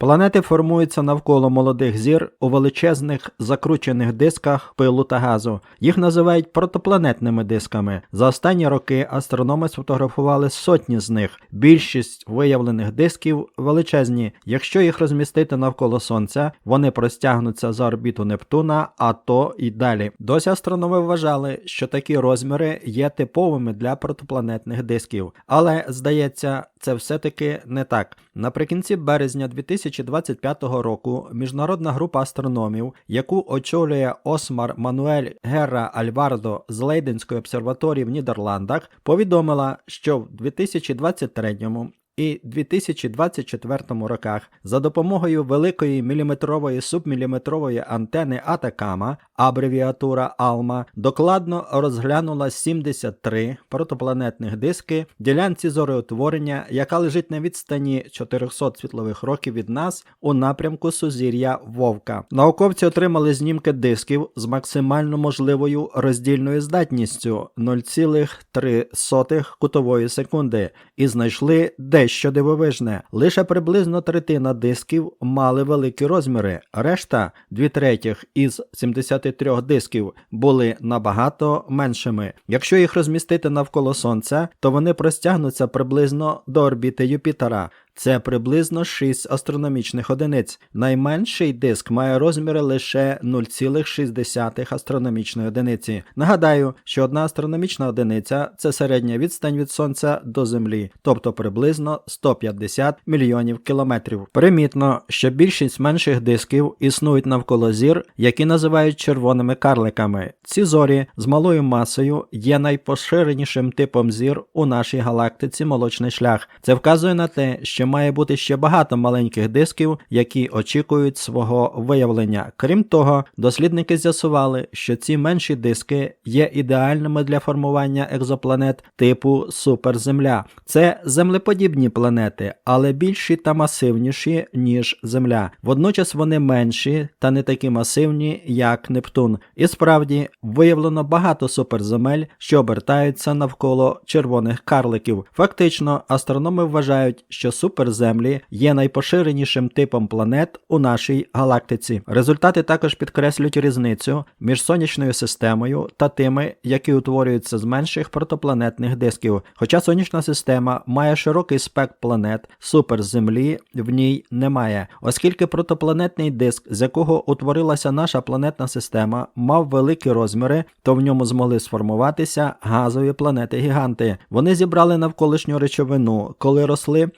Планети формуються навколо молодих зір у величезних закручених дисках пилу та газу. Їх називають протопланетними дисками. За останні роки астрономи сфотографували сотні з них. Більшість виявлених дисків величезні. Якщо їх розмістити навколо Сонця, вони простягнуться за орбіту Нептуна, а то і далі. Досі астрономи вважали, що такі розміри є типовими для протопланетних дисків, але здається, це все-таки не так. Наприкінці березня 2025 року міжнародна група астрономів, яку очолює Осмар Мануель Герра Альвардо з Лейденської обсерваторії в Нідерландах, повідомила, що в 2023 і 2024 роках за допомогою великої міліметрової субміліметрової антени Атакама, абревіатура ALMA, докладно розглянула 73 протопланетних диски ділянці зореутворення, яка лежить на відстані 400 світлових років від нас у напрямку сузір'я Вовка. Науковці отримали знімки дисків з максимально можливою роздільною здатністю 0,3 кутової секунди і знайшли дещо дивовижне. Лише приблизно третина дисків мали великі розміри, решта, дві третіх із 73 дисків, були набагато меншими. Якщо їх розмістити навколо Сонця, то вони простягнуться приблизно до орбіти Юпітера. Це приблизно 6 астрономічних одиниць. Найменший диск має розміри лише 0,6 астрономічної одиниці. Нагадаю, що одна астрономічна одиниця це середня відстань від Сонця до Землі, тобто приблизно 150 мільйонів кілометрів. Примітно, що більшість менших дисків існують навколо зір, які називають червоними карликами. Ці зорі з малою масою є найпоширенішим типом зір у нашій галактиці Молочний шлях. Це вказує на те, що має бути ще багато маленьких дисків, які очікують свого виявлення. Крім того, дослідники з'ясували, що ці менші диски є ідеальними для формування екзопланет типу суперземля. Це землеподібні планети, але більші та масивніші, ніж Земля. Водночас вони менші та не такі масивні, як Нептун. І справді виявлено багато суперземель, що обертаються навколо червоних карликів. Фактично, астрономи вважають, що суперземлі є найпоширенішим типом планет у нашій галактиці. Результати також підкреслюють різницю між сонячною системою та тими, які утворюються з менших протопланетних дисків. Хоча сонячна система має широкий спектр планет, суперземлі в ній немає, оскільки протопланетний диск, з якого утворилася наша планетна система, мав великі розміри, то в ньому змогли сформуватися газові планети-гіганти. Вони зібрали навколишню речовину, коли росли,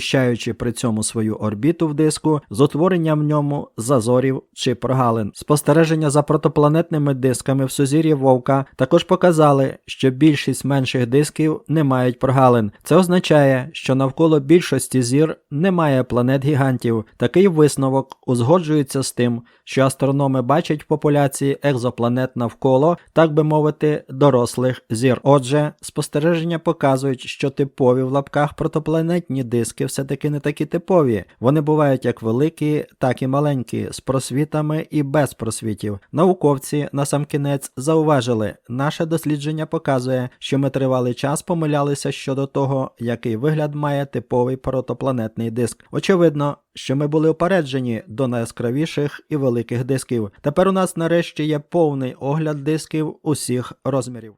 очищаючи при цьому свою орбіту в диску з утворенням в ньому зазорів чи прогалин. Спостереження за протопланетними дисками в сузір'ї Вовка також показали, що більшість менших дисків не мають прогалин. Це означає, що навколо більшості зір немає планет гігантів. Такий висновок узгоджується з тим, що астрономи бачать в популяції екзопланет навколо, так би мовити, дорослих зір. Отже, спостереження показують, що типові в лапках протопланетні диски все-таки не такі типові. Вони бувають як великі, так і маленькі, з просвітами і без просвітів. Науковці насамкінець зауважили, наше дослідження показує, що ми тривалий час помилялися щодо того, який вигляд має типовий протопланетний диск. Очевидно, що ми були упереджені до найяскравіших і великих дисків. Тепер у нас нарешті є повний огляд дисків усіх розмірів.